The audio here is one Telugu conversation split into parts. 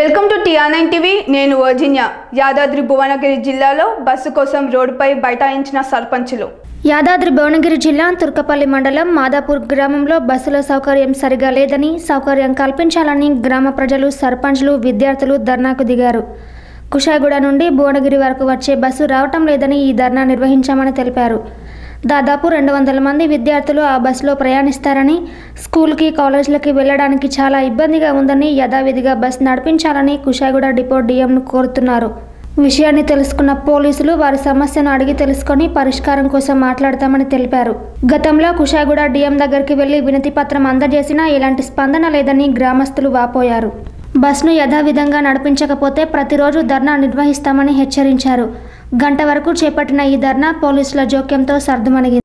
Welcome to TR nine TV. నేను వర్జిన్యా. యాదాద్రి భువనగిరి జిల్లాలో బస్సు కోసం రోడ్డుపై బైఠాయించిన సర్పంచులు. యాదాద్రి భువనగిరి జిల్లా తుర్కపల్లి మండలం మాదాపూర్ గ్రామంలో బస్సుల సౌకర్యం సరిగా లేదని సౌకర్యం కల్పించాలని గ్రామ ప్రజలు సర్పంచ్లు విద్యార్థులు ధర్నాకు దిగారు. కుషాయిగూడ నుండి భువనగిరి వరకు వచ్చే బస్సు రావటం లేదని ఈ ధర్నా నిర్వహించామని తెలిపారు. దాదాపు రెండు వందల మంది విద్యార్థులు ఆ బస్సులో ప్రయాణిస్తారని స్కూల్కి కాలేజీలకి వెళ్ళడానికి చాలా ఇబ్బందిగా ఉందని యథావిధిగా బస్సు నడిపించాలని కుషాయిగూడ డిపో డిఎంను కోరుతున్నారు. విషయాన్ని తెలుసుకున్న పోలీసులు వారి సమస్యను అడిగి తెలుసుకొని పరిష్కారం కోసం మాట్లాడతామని తెలిపారు. గతంలో కుషాయిగూడ డిఎం దగ్గరికి వెళ్ళి వినతి పత్రం అందజేసినా ఎలాంటి స్పందన లేదని గ్రామస్తులు వాపోయారు. బస్ను యథావిధంగా నడిపించకపోతే ప్రతిరోజు ధర్నా నిర్వహిస్తామని హెచ్చరించారు. గంట వరకు చేపట్టిన ఈ ధర్నా పోలీసుల జోక్యంతో సర్దుమణిగింది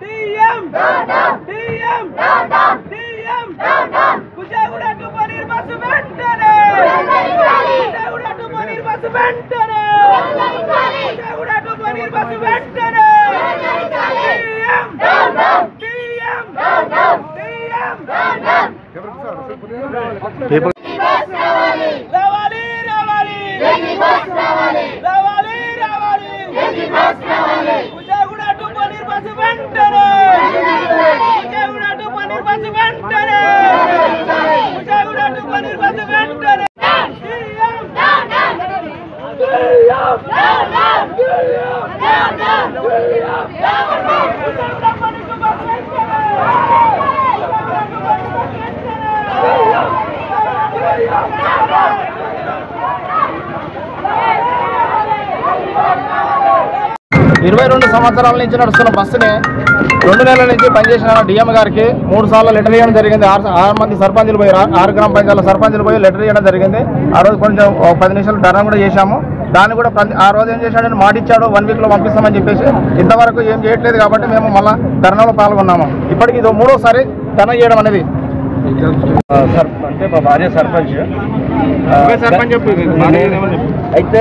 TM TM TM Kujaguda to Paneer bus వెంటనే కుజాగుడ టు పనీర్ బస్సు వెంటనే కుజాగుడ టు పనీర్ బస్సు వెంటనే టీఎం టీఎం టీఎం రావాలి రావాలి రావాలి రావాలి కుజాగుడ టు పనీర్ బస్సు వెంటనే కుజాగుడ టు పనీర్ బస్సు వెంటనే కుజాగుడ టు పనీర్ బస్సు వెంటనే ఇరవై రెండు సంవత్సరాల నుంచి నడుస్తున్న బస్సుని రెండు నెలల నుంచి పనిచేసిన డిఎం గారికి మూడు సార్లు లెటర్ ఇవ్వడం జరిగింది. ఆరు ఆరు మంది సర్పంచులు పోయి ఆరు గ్రామ పంచాయతీల సర్పంచులు పోయి లెటర్ ఇవ్వడం జరిగింది. ఆ రోజు కొంచెం ఒక పది నిమిషాలు ధర్నా కూడా చేశాము. దాన్ని కూడా ఆ రోజు ఏం చేశాడని మాటిచ్చాడు వన్ వీక్లో పంపిస్తామని చెప్పేసి ఇంతవరకు ఏం చేయట్లేదు కాబట్టి మేము మళ్ళీ ధర్నాలో పాల్గొన్నాము. ఇప్పటికి ఇది మూడోసారి ధర్నా చేయడం అనేది. సర్ అంటే మా భార్య సర్పంచ్. అయితే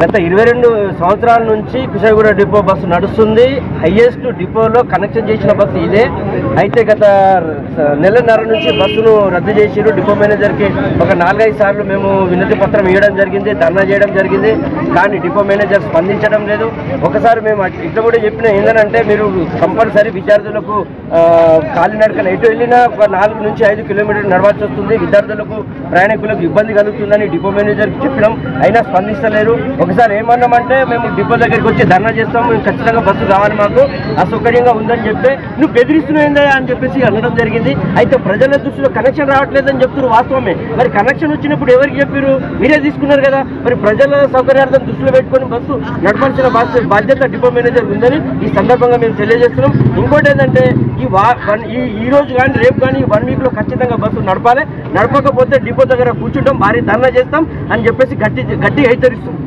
గత ఇరవై రెండు సంవత్సరాల నుంచి కుషాయిగూడ డిపో బస్సు నడుస్తుంది. హైయెస్ట్ డిపోలో కనెక్షన్ చేసిన బస్సు ఇదే. అయితే గత నెలన్నర నుంచి బస్సును రద్దు చేసిరు డిపో మేనేజర్కి ఒక నాలుగైదు సార్లు మేము వినతి పత్రం ఇవ్వడం జరిగింది ధర్నా చేయడం జరిగింది. కానీ డిపో మేనేజర్ స్పందించడం లేదు. ఒకసారి మేము ఇట్లా కూడా చెప్పిన ఏంటంటే మీరు కంపల్సరీ విద్యార్థులకు కాలినడకన ఎటు వెళ్ళినా ఒక నాలుగు నుంచి ఐదు కిలోమీటర్లు నడవాల్సి వస్తుంది. విద్యార్థులకు ప్రయాణికులకు ఇబ్బంది కలుగుతుందని డిపో మేనేజర్కి చెప్పడం అయినా స్పందిస్తలేరు. ఒకసారి ఏమన్నామంటే మేము డిపో దగ్గరికి వచ్చి ధర్నా చేస్తాం మేము ఖచ్చితంగా బస్సు కావాలి మాకు. అసౌకర్యంగా ఉందని చెప్తే నువ్వు బెదిరిస్తున్నాయిందా అని చెప్పేసి అనడం జరిగింది. అయితే ప్రజల దృష్టిలో కనెక్షన్ రావట్లేదని చెప్తున్నారు వాస్తవమే. మరి కనెక్షన్ వచ్చినప్పుడు ఎవరికి చెప్పారు? మీరే తీసుకున్నారు కదా. మరి ప్రజల సౌకర్యార్థం దృష్టిలో పెట్టుకొని బస్సు నడపాల్సిన బాధ్యత బాధ్యత డిపో మేనేజర్ ఉందని ఈ సందర్భంగా మేము తెలియజేస్తున్నాం. ఇంకోటి ఏంటంటే ఈ వా వన్ ఈ ఈ రోజు కానీ రేపు కానీ వన్ వీక్లో ఖచ్చితంగా బస్సు నడపాలి. నడపకపోతే డిపో దగ్గర కూర్చుంటాం భారీ ధర్నా చేస్తాం అని చెప్పేసి గట్టి గట్టి హెచ్చరిస్తున్నాం.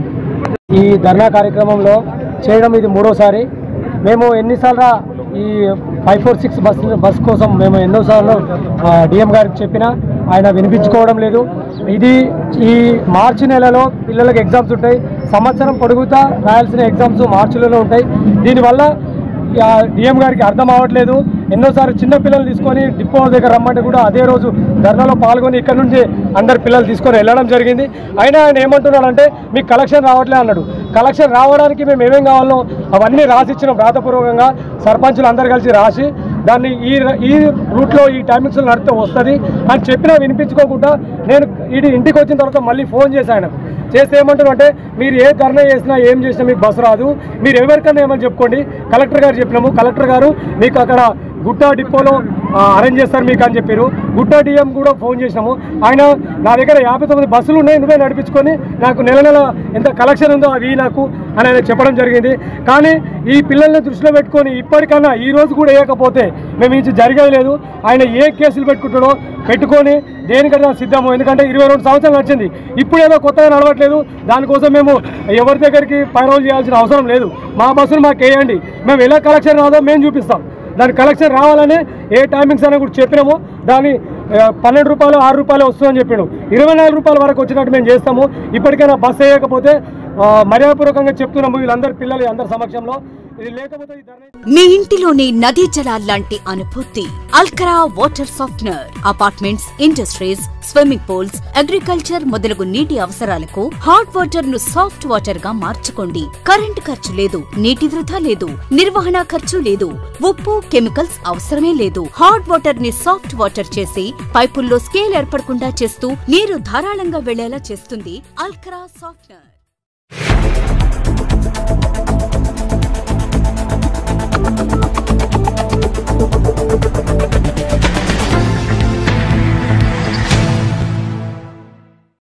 ఈ ధర్నా కార్యక్రమంలో చేయడం ఇది మూడోసారి. మేము ఎన్నిసార్లు ఈ five four six bus bus కోసం మేము ఎన్నోసార్లు డిఎం గారికి చెప్పినా ఆయన వినిపించుకోవడం లేదు. ఇది ఈ మార్చి నెలలో పిల్లలకు ఎగ్జామ్స్ ఉంటాయి. సంవత్సరం పొడుగుతా రాయాల్సిన ఎగ్జామ్స్ మార్చిలలో ఉంటాయి. దీనివల్ల డిఎం గారికి అర్థం అవ్వట్లేదు. ఎన్నోసార్లు చిన్న పిల్లలు తీసుకొని డిపో దగ్గర రమ్మంటే కూడా అదే రోజు ధర్నాలో పాల్గొని ఇక్కడ నుంచి అందరు పిల్లలు తీసుకొని వెళ్ళడం జరిగింది. అయినా ఆయన ఏమంటున్నాడంటే మీకు కలెక్షన్ రావట్లే అన్నాడు. కలెక్షన్ రావడానికి మేము ఏమేం కావాలో అవన్నీ రాసిచ్చినాం వ్రాతపూర్వకంగా. సర్పంచులు అందరు కలిసి రాసి దాన్ని ఈ ఈ రూట్లో ఈ టైమింగ్స్లో నడితే వస్తుంది అని చెప్పినా వినిపించుకోకుండా నేను ఇది ఇంటికి వచ్చిన తర్వాత మళ్ళీ ఫోన్ చేశాను ఆయనకు. చేస్తే ఏమంటారు అంటే మీరు ఏ ధర్నా చేసినా ఏం చేసినా మీకు బస్సు రాదు. మీరు ఎవరికన్నా ఏమని చెప్పుకోండి. కలెక్టర్ గారు చెప్పినాము. కలెక్టర్ గారు మీకు అక్కడ గుట్ట డిపోలో అరేంజ్ చేస్తారు మీకు అని చెప్పారు. గుడ్డ డిఎం కూడా ఫోన్ చేసినాము. ఆయన నా దగ్గర యాభై తొమ్మిది బస్సులు ఉన్నాయి నువ్వే నడిపించుకొని నాకు నెల నెల ఎంత కలెక్షన్ ఉందో అవి నాకు అని ఆయన చెప్పడం జరిగింది. కానీ ఈ పిల్లల్ని దృష్టిలో పెట్టుకొని ఇప్పటికన్నా ఈ రోజు కూడా వేయకపోతే మేము ఇది జరిగేది లేదు. ఆయన ఏ కేసులు పెట్టుకుంటాడో పెట్టుకొని దేనికైనా సిద్ధము. ఎందుకంటే ఇరవై రెండు సంవత్సరాలు నడిచింది. ఇప్పుడు ఏదో కొత్తగా నడవట్లేదు. దానికోసం మేము ఎవరి దగ్గరికి పైరోలు చేయాల్సిన అవసరం లేదు. మా బస్సులు మాకు వేయండి. మేము ఎలా కలెక్షన్ రాదో మేము చూపిస్తాం. దాని కలెక్షన్ రావాలని ఏ టైమింగ్స్ అని కూడా చెప్పినాము. దాని పన్నెండు రూపాయలు ఆరు రూపాయలు వస్తుందని చెప్పాడు ఇరవై నాలుగు రూపాయల వరకు వచ్చినట్టు మేము చేస్తాము. ఇప్పటికైనా బస్సు వేయకపోతే మర్యాదపూర్వకంగా చెప్తున్నాము వీళ్ళందరి పిల్లలు అందరి సమక్షంలో. మీ ఇంటిలోని నదీ జలాల్లాంటి అనుభూతి అల్కరా water softener apartments industries swimming pools agriculture మొదలగు నీటి అవసరాలకు హాట్ వాటర్ను సాఫ్ట్ వాటర్గా మార్చుకోండి. కరెంటు ఖర్చు లేదు నీటి వృధా లేదు నిర్వహణ ఖర్చు లేదు ఉప్పు కెమికల్స్ అవసరమే లేదు. హాట్ వాటర్ని సాఫ్ట్ వాటర్ చేసి పైపుల్లో స్కేల్ ఏర్పడకుండా చేస్తూ నీరు ధారాళంగా వెళ్ళేలా చేస్తుంది అల్కరా సాఫ్ట్నర్